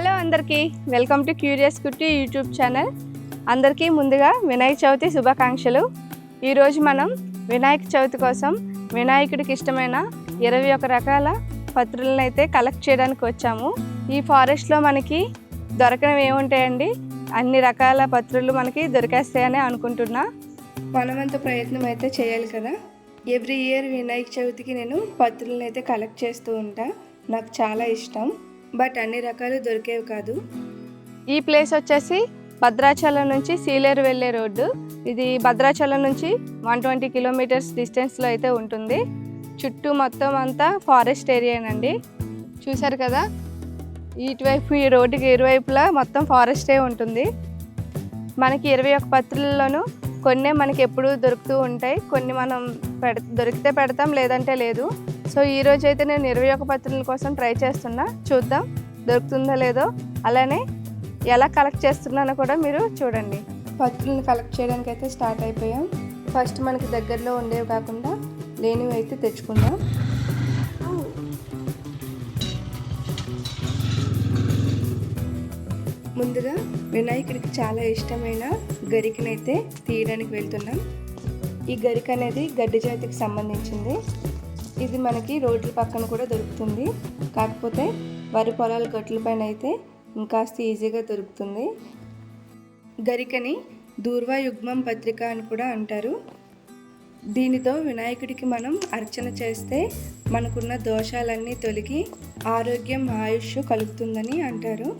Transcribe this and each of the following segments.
Hello అందరికీ. Welcome to curious Kutti YouTube channel. అందరికీ ముందుగా వినాయక చవితి శుభాకాంక్షలు. ఈరోజు మనం వినాయక చవితి కోసం వినాయకుడికి ఇష్టమైన ఇరవై ఒక రకాల పత్రులను అయితే కలెక్ట్ చేయడానికి వచ్చాము. ఈ ఫారెస్ట్లో మనకి దొరకనివి ఏముంటాయండి? అన్ని రకాల పత్రులు మనకి దొరికేస్తాయని అనుకుంటున్నా. మనమంత ప్రయత్నం అయితే చేయాలి కదా. ఎవ్రీ ఇయర్ వినాయక చవితికి నేను పత్రులను అయితే కలెక్ట్ చేస్తూ ఉంటా. నాకు చాలా ఇష్టం. బట్ అన్ని రకాలు దొరికేవి కాదు. ఈ ప్లేస్ వచ్చేసి భద్రాచలం నుంచి సీలేరు వెళ్ళే రోడ్డు. ఇది భద్రాచలం నుంచి వన్ ట్వంటీ కిలోమీటర్స్ డిస్టెన్స్లో అయితే ఉంటుంది. చుట్టూ మొత్తం అంతా ఫారెస్ట్ ఏరియానండి చూశారు కదా? ఇటువైపు ఈ రోడ్డుకి ఇరువైపులా మొత్తం ఫారెస్టే ఉంటుంది. మనకి ఇరవై ఒక పత్రులలోనూ కొన్ని మనకి ఎప్పుడూ దొరుకుతూ ఉంటాయి. కొన్ని మనం పెడ దొరికితే పెడతాం లేదంటే లేదు. సో ఈ రోజు అయితే నేను ఇరవై ఒక పత్రుల కోసం ట్రై చేస్తున్నా. చూద్దాం దొరుకుతుందో లేదో. అలానే ఎలా కలెక్ట్ చేస్తున్నానో కూడా మీరు చూడండి. పత్రులను కలెక్ట్ చేయడానికి అయితే స్టార్ట్ అయిపోయాం. ఫస్ట్ మనకి దగ్గరలో ఉండేవి కాకుండా లేనివి అయితే తెచ్చుకుందాం. ముందుగా వినాయకుడికి చాలా ఇష్టమైన గరికనైతే తీయడానికి వెళ్తున్నాం. ఈ గరిక అనేది గడ్డి జాతికి సంబంధించింది. ఇది మనకి రోడ్ల పక్కన కూడా దొరుకుతుంది. కాకపోతే వరి పొలాల గట్ల పైన అయితే ఇంకాస్త ఈజీగా దొరుకుతుంది. గరికని దూర్వా యుగ్మం పత్రిక అని కూడా అంటారు. దీనితో వినాయకుడికి మనం అర్చన చేస్తే మనకున్న దోషాలన్నీ తొలగి ఆరోగ్యం ఆయుష్ కలుగుతుందని అంటారు.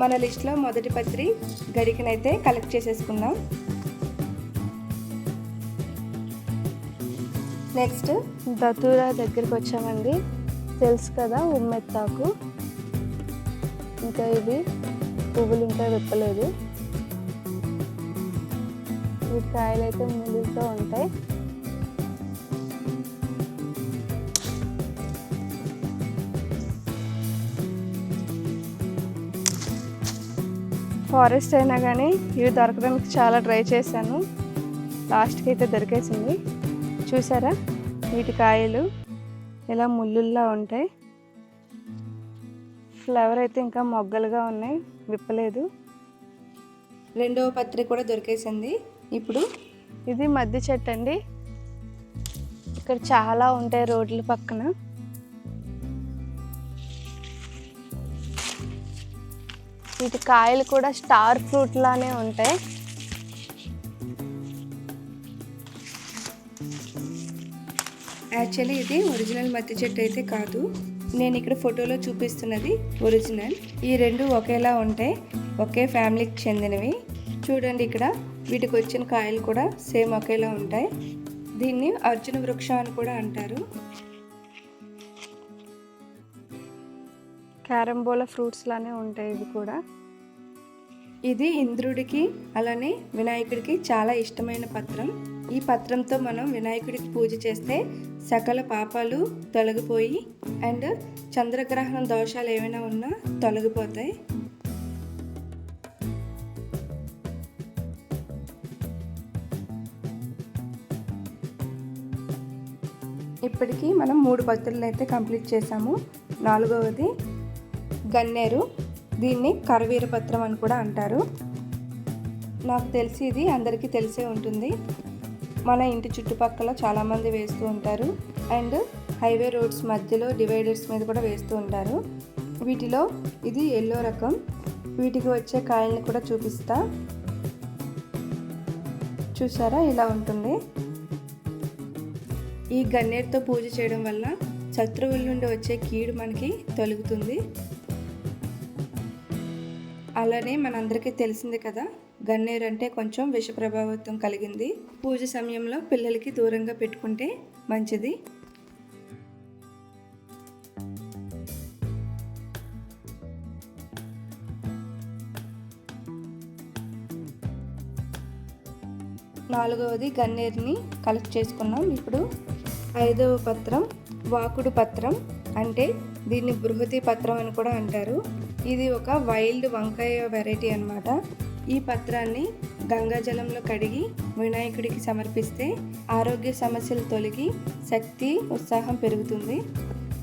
మన లిస్ట్లో మొదటి పత్రి గరికనైతే కలెక్ట్ చేసేసుకుందాం. నెక్స్ట్ దతూరా దగ్గరికి వచ్చామండి. తెలుసు కదా ఉమ్మెత్తాకు. ఇంకా ఇది పువ్వులు ఇంకా విప్పలేదు. ఈ కాయలు అయితే ముళ్ళుతో ఉంటాయి. ఫారెస్ట్ అయినా కానీ ఇవి దొరకడానికి చాలా ట్రై చేశాను. లాస్ట్కి అయితే దొరికేసింది. చూసారా? వీటి కాయలు ఇలా ముళ్ళుల్లా ఉంటాయి. ఫ్లవర్ అయితే ఇంకా మొగ్గలుగా ఉన్నాయి. విప్పలేదు. రెండవ పత్రి కూడా దొరికేసింది. ఇప్పుడు ఇది మధ్య చెట్టు అండి. ఇక్కడ చాలా ఉంటాయి రోడ్ల పక్కన. వీటి కాయలు కూడా స్టార్ ఫ్రూట్ లానే ఉంటాయి. యాక్చువల్లీ ఇది ఒరిజినల్ మత్తి చెట్టు అయితే కాదు. నేను ఇక్కడ ఫోటోలో చూపిస్తున్నది ఒరిజినల్. ఈ రెండు ఒకేలా ఉంటాయి ఒకే ఫ్యామిలీకి చెందినవి. చూడండి ఇక్కడ వీటికి వచ్చిన కాయలు కూడా సేమ్ ఒకేలా ఉంటాయి. దీన్ని అర్జున వృక్షం అని కూడా అంటారు. క్యారంబోలా ఫ్రూట్స్ లానే ఉంటాయి ఇవి కూడా. ఇది ఇంద్రుడికి అలానే వినాయకుడికి చాలా ఇష్టమైన పత్రం. ఈ పత్రంతో మనం వినాయకుడికి పూజ చేస్తే సకల పాపాలు తొలగిపోయి అండ్ చంద్రగ్రహణం దోషాలు ఏమైనా ఉన్నా తొలగిపోతాయి. ఇప్పటికీ మనం మూడు భక్తులను అయితే కంప్లీట్ చేసాము నాలుగవది గన్నేరు. దీన్ని కరవీరపత్రం అని కూడా అంటారు. నాకు తెలిసి ఇది అందరికీ తెలిసే ఉంటుంది. మన ఇంటి చుట్టుపక్కల చాలామంది వేస్తూ ఉంటారు. అండ్ హైవే రోడ్స్ మధ్యలో డివైడర్స్ మీద కూడా వేస్తూ ఉంటారు. వీటిలో ఇది ఎల్లో రకం. వీటికి వచ్చే కాయల్ని కూడా చూపిస్తా. చూసారా ఇలా ఉంటుంది. ఈ గన్నేరుతో పూజ చేయడం వల్ల శత్రువుల నుండి వచ్చే కీడు మనకి తొలుగుతుంది. అలానే మనందరికీ తెలిసింది కదా గన్నేరు అంటే కొంచెం విష ప్రభావితం కలిగింది. పూజ సమయంలో పిల్లలకి దూరంగా పెట్టుకుంటే మంచిది. నాలుగవది గన్నేరుని కలెక్ట్ చేసుకున్నాం. ఇప్పుడు ఐదవ పత్రం వాకుడు పత్రం అంటే దీన్ని బృహతి పత్రం అని కూడా అంటారు. ఇది ఒక వైల్డ్ వంకాయ వెరైటీ అనమాట ఈ పత్రాన్ని గంగాజలంలో కడిగి వినాయకుడికి సమర్పిస్తే ఆరోగ్య సమస్యలు తొలగి శక్తి ఉత్సాహం పెరుగుతుంది.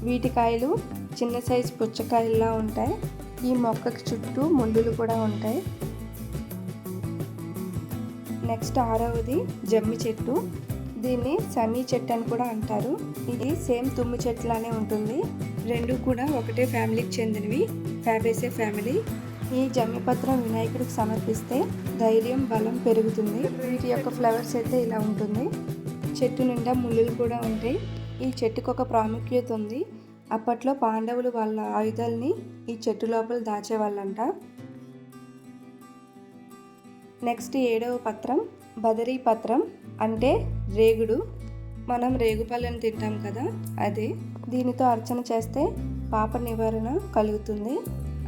వీటి కాయలు చిన్న సైజు పుచ్చకాయల్లా ఉంటాయి. ఈ మొక్కకి చుట్టూ ముళ్ళులు కూడా ఉంటాయి. నెక్స్ట్ ఆరవది జమ్మి చెట్టు. దీన్ని సన్నీ చెట్టు అని కూడా అంటారు. ఇది సేమ్ తుమ్మి చెట్టులానే ఉంటుంది. రెండు కూడా ఒకటే ఫ్యామిలీకి చెందినవి. Fabaceae family. ఈ జమ్మిపత్రం వినాయకుడికి సమర్పిస్తే ధైర్యం బలం పెరుగుతుంది. వీటి యొక్క ఫ్లవర్స్ అయితే ఇలా ఉంటుంది. చెట్టు నిండా ముళ్ళులు కూడా ఉంటాయి. ఈ చెట్టుకు ఒక ప్రాముఖ్యత ఉంది. అప్పట్లో పాండవులు వాళ్ళ ఆయుధాలని ఈ చెట్టు లోపల దాచేవాళ్ళంట. నెక్స్ట్ ఏడవ పత్రం బదరీ పత్రం అంటే రేగుడు. మనం రేగుపళ్ళని తింటాం కదా అదే దీనితో అర్చన చేస్తే పాప నివారణ కలుగుతుంది.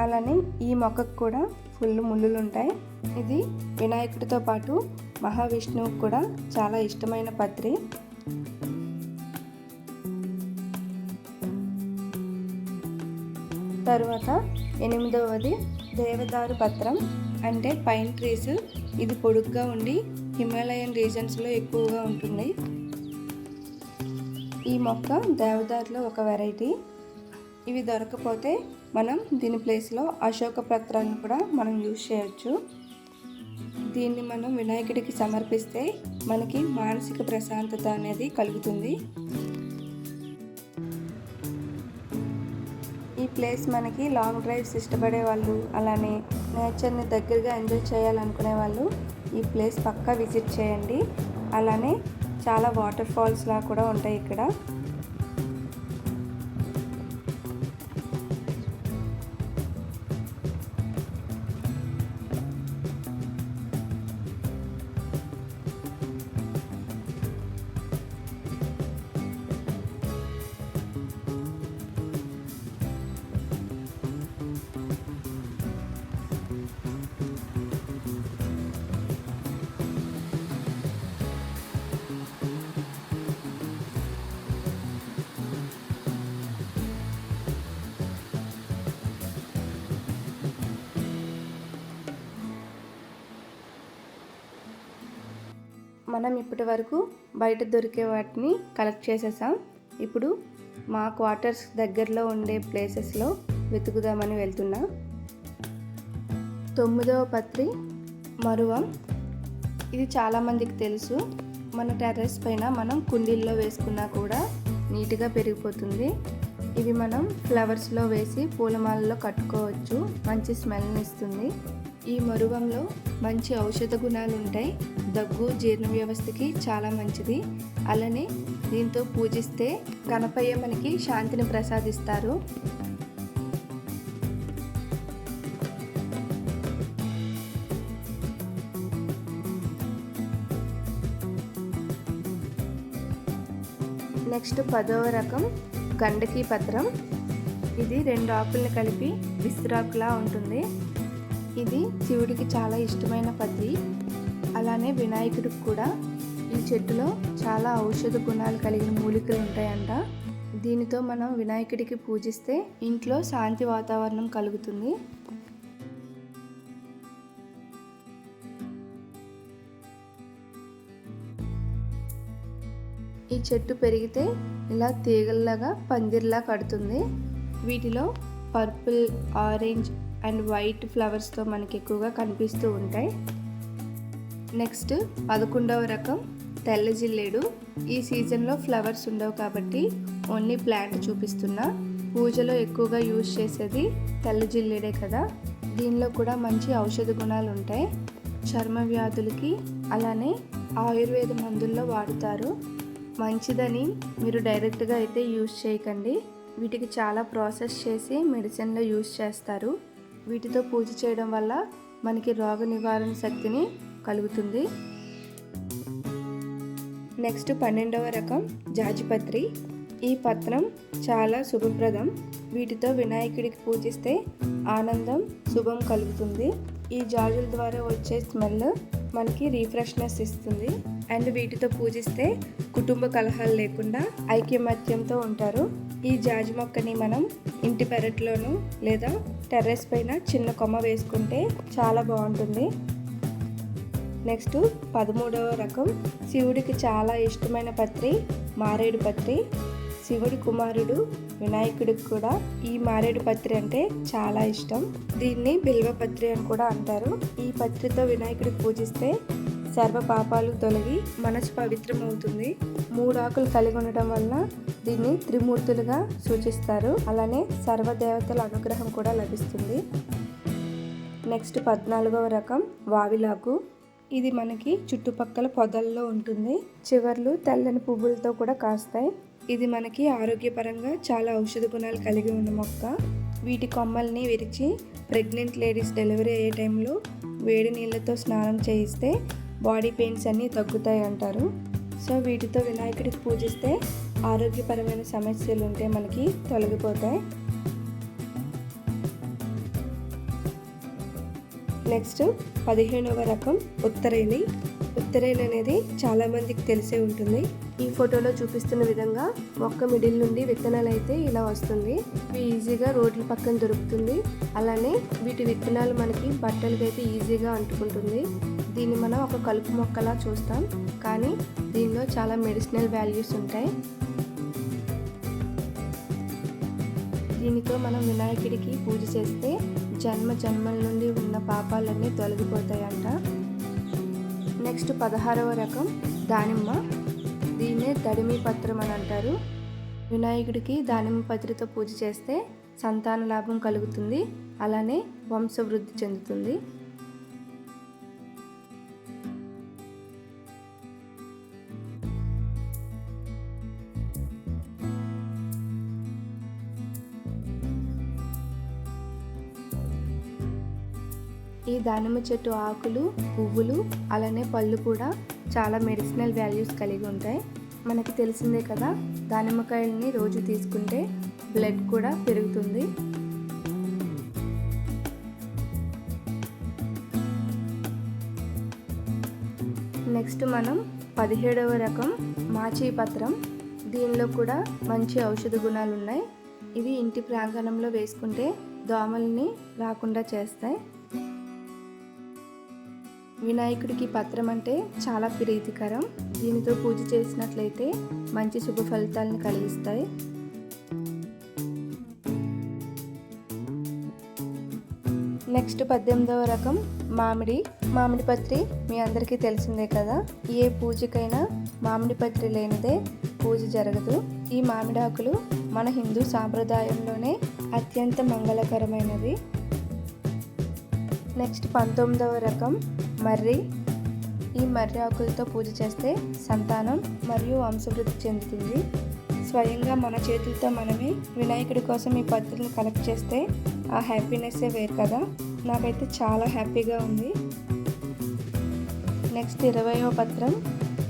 అలానే ఈ మొక్కకు కూడా ఫుల్ ముళ్ళులు ఉంటాయి ఇది వినాయకుడితో పాటు మహావిష్ణువుకు కూడా చాలా ఇష్టమైన పత్రి. తరువాత ఎనిమిదవది దేవదారు పత్రం. అంటే పైన్ ట్రీస్ ఇది పొడుగ్గా ఉండి హిమాలయన్ రీజన్స్లో ఎక్కువగా ఉంటుంది. ఈ మొక్క దేవదారులో ఒక వెరైటీ. ఇవి దొరకపోతే మనం దీని ప్లేస్లో అశోక పత్రాన్ని కూడా మనం యూజ్ చేయొచ్చు. దీన్ని మనం వినాయకుడికి సమర్పిస్తే మనకి మానసిక ప్రశాంతత అనేది కలుగుతుంది. ఈ ప్లేస్ మనకి లాంగ్ డ్రైవ్స్ ఇష్టపడే వాళ్ళు అలానే నేచర్ని దగ్గరగా ఎంజాయ్ చేయాలనుకునే వాళ్ళు ఈ ప్లేస్ పక్కా విజిట్ చేయండి. అలానే చాలా వాటర్ ఫాల్స్ లా కూడా ఉంటాయి ఇక్కడ. మనం ఇప్పటి వరకు బయట దొరికే వాటిని కలెక్ట్ చేసేసాం. ఇప్పుడు మా క్వార్టర్స్ దగ్గరలో ఉండే ప్లేసెస్లో వెతుకుదామని వెళ్తున్నా. తొమ్మిదవ పత్రి మరువం. ఇది చాలామందికి తెలుసు. మన టెర్రస్ పైన మనం కుండీల్లో వేసుకున్నా కూడా నీట్గా పెరిగిపోతుంది. ఇవి మనం ఫ్లవర్స్లో వేసి పూలమాలలో కట్టుకోవచ్చు. మంచి స్మెల్ని ఇస్తుంది. ఈ మరువంలో మంచి ఔషధ గుణాలు ఉంటాయి దగ్గు జీర్ణ వ్యవస్థకి చాలా మంచిది. అలానే దీంతో పూజిస్తే గణపయ్య మనకి శాంతిని ప్రసాదిస్తారు. నెక్స్ట్ పదవ రకం గండకి పత్రం. ఇది రెండు ఆకుల్ని కలిపి విస్తరాకులా ఉంటుంది. ఇది శివుడికి చాలా ఇష్టమైన పత్రి అలానే వినాయకుడికి కూడా ఈ చెట్టులో చాలా ఔషధ గుణాలు కలిగిన మూలికలు ఉంటాయంట. దీనితో మనం వినాయకుడికి పూజిస్తే ఇంట్లో శాంతి వాతావరణం కలుగుతుంది. ఈ చెట్టు పెరిగితే ఇలా తీగల్లాగా పందిర్లా కడుతుంది. వీటిలో పర్పుల్ ఆరెంజ్ అండ్ వైట్ ఫ్లవర్స్తో మనకి ఎక్కువగా కనిపిస్తూ ఉంటాయి. నెక్స్ట్ పదకొండవ రకం తెల్ల జిల్లేడు. ఈ సీజన్లో ఫ్లవర్స్ ఉండవు కాబట్టి ఓన్లీ ప్లాంట్ చూపిస్తున్నా. పూజలో ఎక్కువగా యూజ్ చేసేది తెల్ల జిల్లేడే కదా. దీనిలో కూడా మంచి ఔషధ గుణాలు ఉంటాయి. చర్మ వ్యాధులకి అలానే ఆయుర్వేద మందుల్లో వాడుతారు. మంచిదని మీరు డైరెక్ట్గా అయితే యూజ్ చేయకండి. వీటికి చాలా ప్రాసెస్ చేసి మెడిసిన్లో యూజ్ చేస్తారు. వీటితో పూజ చేయడం వల్ల మనకి రోగ నివారణ శక్తిని కలుగుతుంది. నెక్స్ట్ పన్నెండవ రకం జాజిపత్రి ఈ పత్రం చాలా శుభప్రదం. వీటితో వినాయకుడికి పూజిస్తే ఆనందం శుభం కలుగుతుంది. ఈ జాజుల ద్వారా వచ్చే స్మెల్ మనకి రీఫ్రెష్నెస్ ఇస్తుంది. అండ్ వీటితో పూజిస్తే కుటుంబ కలహాలు లేకుండా ఐక్యమత్యంతో ఉంటారు. ఈ జాజి మొక్కని మనం ఇంటి పెరట్లోనూ లేదా టెర్రస్ పైన చిన్న కొమ్మ వేసుకుంటే చాలా బాగుంటుంది. నెక్స్ట్ పదమూడవ రకం శివుడికి చాలా ఇష్టమైన పత్రి మారేడు పత్రి. శివుడి కుమారుడు వినాయకుడికి కూడా ఈ మారేడు పత్రి అంటే చాలా ఇష్టం. దీన్ని బిల్వ పత్రి అని కూడా అంటారు. ఈ పత్రితో వినాయకుడికి పూజిస్తే సర్వ పాపాలు తొలగి మనసు పవిత్రం అవుతుంది మూడు ఆకులు కలిగి ఉండటం వల్ల దీన్ని త్రిమూర్తులుగా సూచిస్తారు. అలానే సర్వదేవతల అనుగ్రహం కూడా లభిస్తుంది. నెక్స్ట్ పద్నాలుగవ రకం వావిలాకు. ఇది మనకి చుట్టుపక్కల పొదల్లో ఉంటుంది. చివర్లు తెల్లని పువ్వులతో కూడా కాస్తాయి. ఇది మనకి ఆరోగ్యపరంగా చాలా ఔషధ గుణాలు కలిగి ఉన్న మొక్క. వీటి కొమ్మల్ని విరిచి ప్రెగ్నెంట్ లేడీస్ డెలివరీ అయ్యే టైంలో వేడి నీళ్ళతో స్నానం చేయిస్తే బాడీ పెయిన్స్ అన్నీ తగ్గుతాయి అంటారు. సో వీటితో వినాయకుడికి పూజిస్తే ఆరోగ్యపరమైన సమస్యలు ఉంటే మనకి తొలగిపోతాయి. నెక్స్ట్ పదిహేనవ రకం ఉత్తరేణి. ఉత్తరేణి అనేది చాలామందికి తెలిసే ఉంటుంది. ఈ ఫోటోలో చూపిస్తున్న విధంగా మొక్క మిడిల్ నుండి విత్తనాలు అయితే ఇలా వస్తుంది. ఇవి ఈజీగా రోడ్ల పక్కన దొరుకుతుంది. అలానే వీటి విత్తనాలు మనకి బట్టలకైతే అయితే ఈజీగా అంటుకుంటుంది. దీన్ని మనం ఒక కలుపు మొక్కలా చూస్తాం. కానీ దీనిలో చాలా మెడిసినల్ వాల్యూస్ ఉంటాయి. దీనితో మనం వినాయకుడికి పూజ చేస్తే జన్మ జన్మల నుండి ఉన్న పాపాలన్నీ తొలగిపోతాయంట. నెక్స్ట్ పదహారవ రకం దానిమ్మ. దీన్నే దడిమి పత్రం అని అంటారు. వినాయకుడికి దానిమ్మ పత్రితో పూజ చేస్తే సంతాన లాభం కలుగుతుంది. అలానే వంశవృద్ధి చెందుతుంది. ఈ దానిమ్మ చెట్టు ఆకులు పువ్వులు అలానే పళ్ళు కూడా చాలా మెడిసినల్ వాల్యూస్ కలిగి ఉంటాయి. మనకి తెలిసిందే కదా దానిమ్మకాయలని రోజు తీసుకుంటే బ్లడ్ కూడా పెరుగుతుంది. నెక్స్ట్ మనం పదిహేడవ రకం మాచీ పత్రం. దీనిలో కూడా మంచి ఔషధ గుణాలు ఉన్నాయి ఇవి ఇంటి ప్రాంగణంలో వేసుకుంటే దోమల్ని రాకుండా చేస్తాయి. వినాయకుడికి పత్రం అంటే చాలా ప్రీతికరం. దీనితో పూజ చేసినట్లయితే మంచి శుభ ఫలితాలను కలిగిస్తాయి. నెక్స్ట్ పద్దెనిమిదవ రకం మామిడి. మామిడి పత్రి మీ అందరికీ తెలిసిందే కదా. ఏ పూజకైనా మామిడి పత్రి లేనిదే పూజ జరగదు. ఈ మామిడాకులు మన హిందూ సాంప్రదాయంలోనే అత్యంత మంగళకరమైనవి. నెక్స్ట్ పంతొమ్మిదవ రకం మర్రి. ఈ మర్రి ఆకులతో పూజ చేస్తే సంతానం మరియు వంశవృద్ధి చెందుతుంది. స్వయంగా మన చేతులతో మనమే వినాయకుడి కోసం ఈ పత్రులను కలెక్ట్ చేస్తే ఆ హ్యాపీనెస్సే వేరు కదా. నాకైతే చాలా హ్యాపీగా ఉంది. నెక్స్ట్ ఇరవయవ పత్రం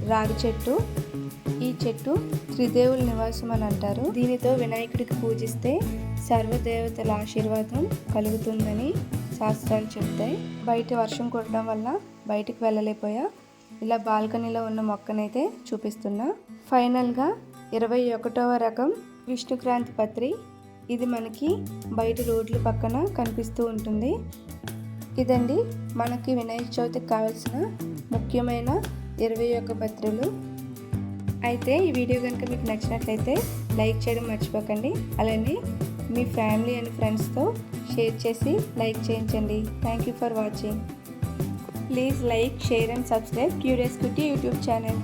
రాగి చెట్టు. ఈ చెట్టు త్రిదేవుల నివాసం అని అంటారు. దీనితో వినాయకుడికి పూజిస్తే సర్వదేవతల ఆశీర్వాదం కలుగుతుందని శాస్త్రాలు చెప్తాయి. బయట వర్షం కురడం వల్ల బయటికి వెళ్ళలేకపోయా. ఇలా బాల్కనీలో ఉన్న మొక్కనైతే చూపిస్తున్నా. ఫైనల్గా ఇరవై ఒకటవ రకం విష్ణుక్రాంతి పత్రి. ఇది మనకి బయట రోడ్ల పక్కన కనిపిస్తూ ఉంటుంది. ఇదండి మనకి వినాయక చవితికి కావాల్సిన ముఖ్యమైన ఇరవై ఒక్క పత్రులు. అయితే ఈ వీడియో కనుక మీకు నచ్చినట్లయితే లైక్ చేయడం మర్చిపోకండి. అలానే మీ ఫ్యామిలీ అండ్ ఫ్రెండ్స్తో షేర్ చేసి లైక్ చేయించండి. Thank you for watching please like share and subscribe curious Kutti YouTube channel